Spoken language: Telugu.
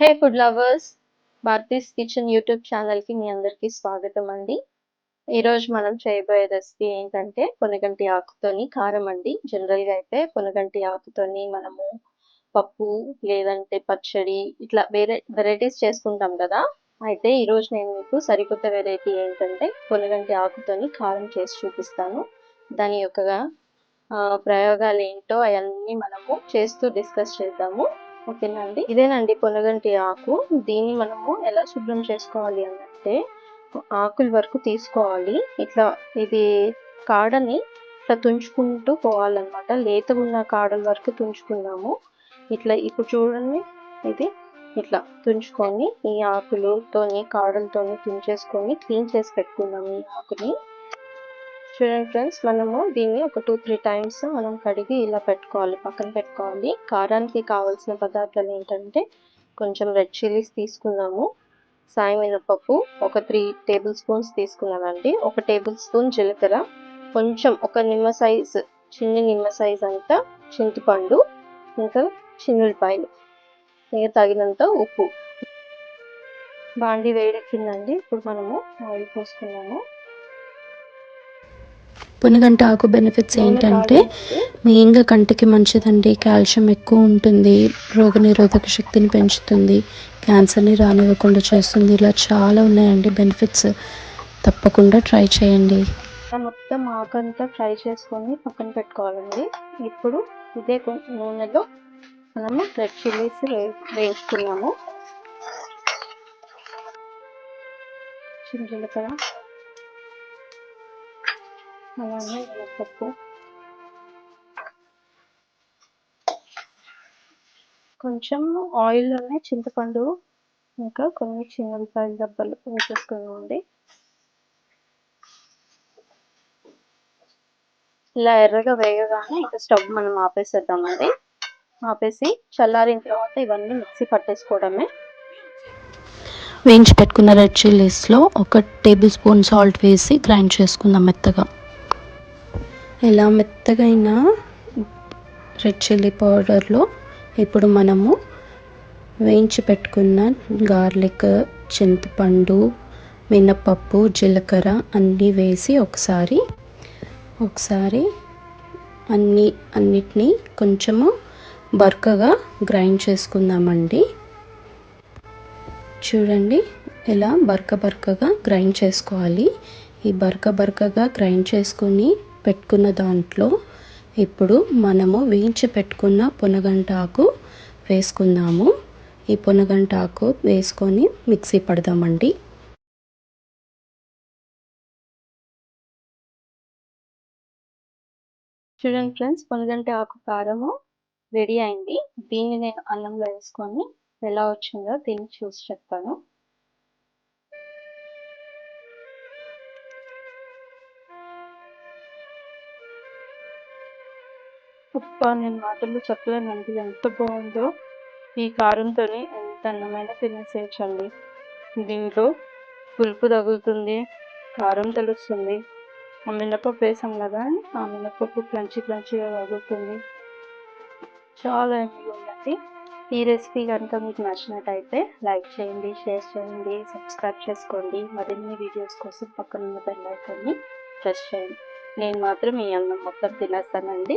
Hey food lovers Bharati's kitchen YouTube ఛానల్కి మీ అందరికీ స్వాగతం అండి. ఈరోజు మనం చేయబోయే రెసిపీ ఏంటంటే పొనగంటి ఆకుతోని కారం అండి. జనరల్గా అయితే పొనగంటి ఆకుతోని మనము పప్పు లేదంటే పచ్చడి ఇట్లా వేరే వెరైటీస్ చేసుకుంటాం కదా. అయితే ఈరోజు నేను మీకు సరికొత్త వెరైటీ ఏంటంటే పొనగంటి ఆకుతోని కారం చేసి చూపిస్తాను. దాని యొక్క ప్రయోగాలు ఏంటో అవన్నీ మనము చేస్తూ డిస్కస్ చేద్దాము. ఓకేనండి ఇదేనండి పొలగంటి ఆకు. దీన్ని మనము ఎలా శుభ్రం చేసుకోవాలి అంటే ఆకుల వరకు తీసుకోవాలి. ఇట్లా ఇది కాడని ఇట్లా తుంచుకుంటూ పోవాలన్నమాట. లేతగా ఉన్న కాడల వరకు తుంచుకున్నాము ఇట్లా ఇప్పుడు చూడండి. ఇది ఇట్లా తుంచుకొని ఈ ఆకులతోని కాడలతోని తుంచేసుకొని క్లీన్ చేసి పెట్టుకున్నాము ఈ ఆకుని. చూడండి ఫ్రెండ్స్ మనము దీన్ని ఒక టూ త్రీ టైమ్స్ మనం కడిగి ఇలా పెట్టుకోవాలి పక్కన పెట్టుకోవాలి. కారానికి కావాల్సిన పదార్థాలు ఏంటంటే కొంచెం రెడ్ చిల్లీస్ తీసుకున్నాము. సాయి మినపప్పు ఒక త్రీ టేబుల్ స్పూన్స్ తీసుకున్నానండి. ఒక టేబుల్ స్పూన్ జీలకర్ర కొంచెం ఒక నిమ్మ సైజ్ చిన్న నిమ్మ సైజ్ అంతా చింతపండు ఇంకా చిన్నులపాయలు ఇంకా తగినంత ఉప్పు. బాండి వేడెక్కిందండి. ఇప్పుడు మనము ఆయిల్ పోసుకున్నాము. పునగంట ఆకు బెనిఫిట్స్ ఏంటంటే మెయిన్గా కంటికి మంచిదండి. కాల్షియం ఎక్కువ ఉంటుంది. రోగనిరోధక శక్తిని పెంచుతుంది. క్యాన్సర్ని రానివ్వకుండా చేస్తుంది. ఇలా చాలా ఉన్నాయండి బెనిఫిట్స్ తప్పకుండా ట్రై చేయండి. మొత్తం ఆకంతా ఫ్రై చేసుకొని పక్కన పెట్టుకోవాలండి. ఇప్పుడు ఇదే నూనెలో మనము రెడ్ చిల్లీస్ వే వేసుకున్నాము చిన్న జీలకర్ర. అలానే పప్పు కొంచెం ఆయిల్లోనే చింతపండు ఇంకా కొన్ని చిన్న ఉల్లిపాయల దెబ్బలు వేసేసుకున్నామండి ఇలా ఎర్రగా వేగగానే ఇంకా స్టవ్ మనం ఆపేసేద్దామండి ఆపేసి చల్లారిన తర్వాత ఇవన్నీ మిక్సీ పట్టేసుకోవడమే. వేయించి పెట్టుకున్న రెడ్ చిల్లీస్లో ఒక టేబుల్ స్పూన్ సాల్ట్ వేసి గ్రైండ్ చేసుకుందాం మెత్తగా. ఎలా మెత్తగైన రెడ్ చిల్లీ పౌడర్లో ఇప్పుడు మనము వేయించి పెట్టుకున్న గార్లిక్ చింతపండు మినపప్పు జీలకర్ర అన్నీ వేసి ఒకసారి ఒకసారి అన్ని అన్నిటినీ కొంచెము బరకగా గ్రైండ్ చేసుకుందామండి. చూడండి ఇలా బరక బరకగా గ్రైండ్ చేసుకోవాలి. ఈ బరక బరకగా గ్రైండ్ చేసుకుని పెట్టుకున్న దాంట్లో ఇప్పుడు మనము వేయించి పెట్టుకున్న పొనగంటాకు వేసుకుందాము. ఈ పొనగంటాకు వేసుకొని మిక్సీ పడదామండి. చూడండి ఫ్రెండ్స్ పొనగంటి ఆకు కారము రెడీ అయింది. దీన్ని నేను అన్నంలో వేసుకొని ఎలా వచ్చిందో దీన్ని చూసి చెప్తాను. అబ్బా నేను మాటలు చెప్పలేనండి. ఎంత బాగుందో ఈ కారంతోని ఎంత అన్నమైన తినేసేయచ్చండి. దీంట్లో పులుపు తగులుతుంది కారం తెలుస్తుంది. ఆ మినపప్పు వేసాం కదా ఆ మినపప్పు క్రంచి క్రంచిగా తగులుతుంది. చాలా ఉందండి. ఈ రెసిపీ కనుక మీకు నచ్చినట్టయితే లైక్ చేయండి షేర్ చేయండి సబ్స్క్రైబ్ చేసుకోండి. మరిన్ని వీడియోస్ కోసం పక్కన ఉన్న బెల్ ఐకాన్ని ప్రెస్ చేయండి. నేను మాత్రం ఈ అన్నం మొత్తం తినేస్తానండి.